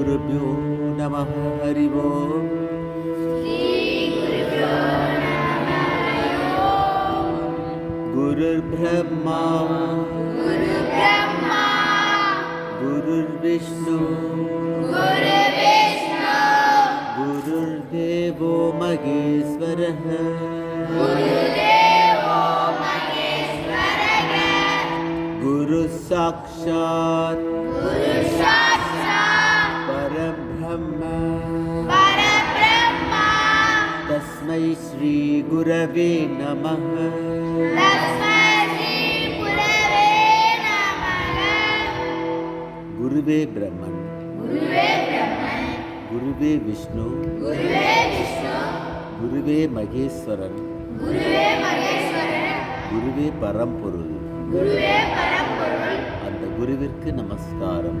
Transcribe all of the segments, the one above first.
श्रीगुरुभ्यो नमः हरि ओम् गुरुर्ब्रह्मा गुरुर्विष्णु गुरुर्देवो महेश्वरः गुरुः साक्षात् श्रीगुरवे नमः गुरुवे ब्रह्मन् गुरुवे विष्णु குருவே மகேஸ்வரன் குருவே பரம்பொருள் அந்த குருவிற்கு நமஸ்காரம்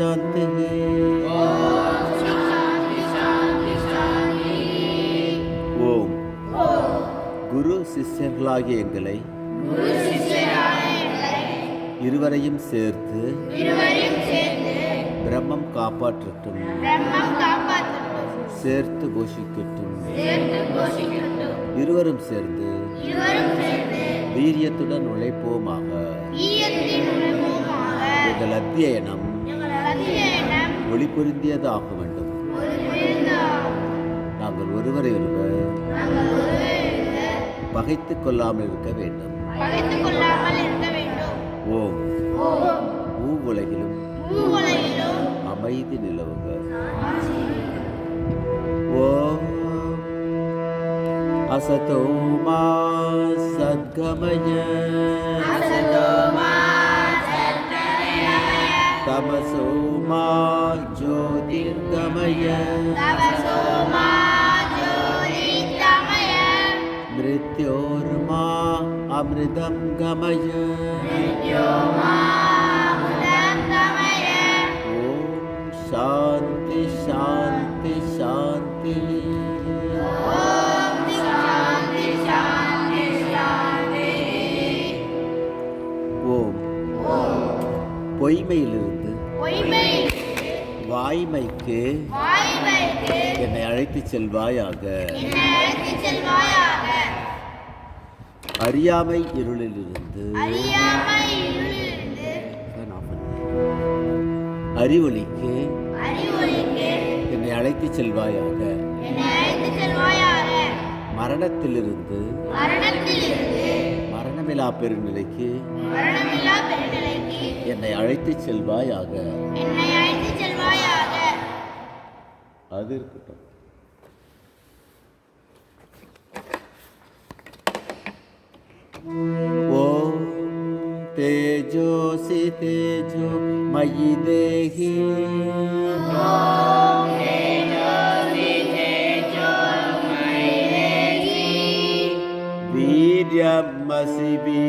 शांति ஓம். குரு சிஷ்யர்களாகிய எங்களை இருவரையும் சேர்த்து பிரம்மம் காப்பாற்றட்டும். சேர்த்து கோஷிக்கட்டும். இருவரும் சேர்ந்து வீரியத்துடன் உழைப்போமாக. எங்கள் அத்தியனம் ஒளி பொருந்தியதாக வேண்டும். நாங்கள் ஒருவரை ஒருவர் பகைத்துக் கொள்ளாமல் இருக்க வேண்டும். ஓம். ஊ உலகிலும் அமைதி நிலவுக. ஓம். அசதோ மா சத்கமய. தமசோ ஜோதிர்கமய தவசோமா ஜோதிர்கமய மிருத்யோர்மா அமிர்தம் கமய உதங்கமய ஓம் சாந்தி சாந்தி சாந்தி ஓம் சாந்தி சாந்தி சாந்தி ஓம் பொய்மையிலிருந்து பொய்மை வாய்மைக்கு என்னை அழைத்து செல்வாயாக. அறியாமை இருளிலிருந்து அறிவொளிக்கு என்னை அழைத்து செல்வாயாக. மரணத்திலிருந்து மரணமில்லா மரணமிலா பெருநிலைக்கு என்னை அழைத்துச் செல்வாயாக என்னை அழைத்துச் செல்வாயாக அது இருக்கட்டும் ஓம் தேஜோசி தேஜோ மயி தேகி வீரியமசி வீரியம்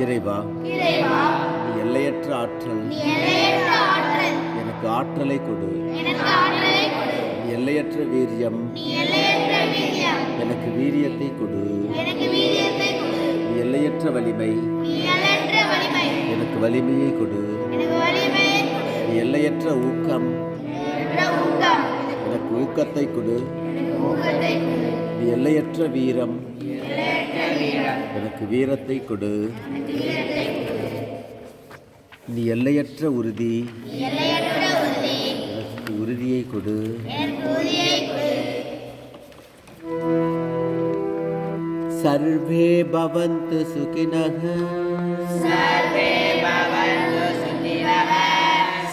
இறைவா எல்லையற்ற ஆற்றல். எனக்கு ஆற்றலை கொடு. எல்லையற்ற வீரியம். எனக்கு வீரியத்தை கொடு. எல்லையற்ற வலிமை. எனக்கு வலிமையை கொடு. எல்லையற்ற ஊக்கம். எனக்கு ஊக்கத்தை கொடு. எல்லையற்ற வீரம். எனக்கு வீரத்தை கொடு எனக்கு வீரத்தை கொடு நீ எல்லையற்ற உறுதி நீ எல்லையற்ற உறுதி எனக்கு உறுதியை கொடு எனக்கு உறுதியை கொடு सर्वे भवन्तु सुखिनः सर्वे भवन्तु सुखिनः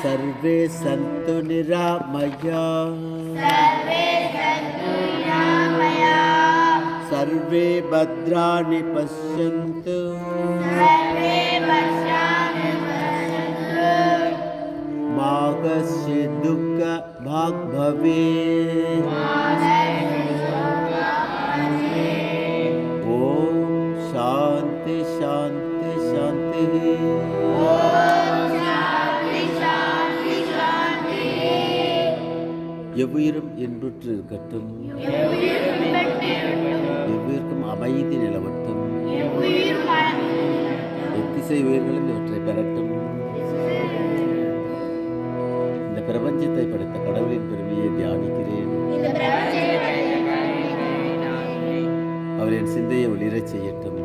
सर्वे सन्तु निरामया सर्वे सन्तु निरामया सर्वे भद्राणि पश्यन्तु सर्वे पश्यामि पश्यन्तु मा कश्चित् दुःख भाग् भवेत् ॐ शान्ति शान्ति शान्तिः शान्ति शान्ति शान्ति எவ்வுயிரும் இன்புற்று இருக்கட்டும் எவ்வுயிரும் பெற்றிருட்டும் எவ்வுயிருக்கும் அமைதி நிலவட்டும். எவ்வுயிரும் எத்திசை உயிர்களும் இவற்றை பெறட்டும். இந்த பிரபஞ்சத்தை படைத்த கடவுளின் பெருமையை தியானிக்கிறேன். அவர் என் சிந்தையை ஒளிரச் செய்யட்டும்.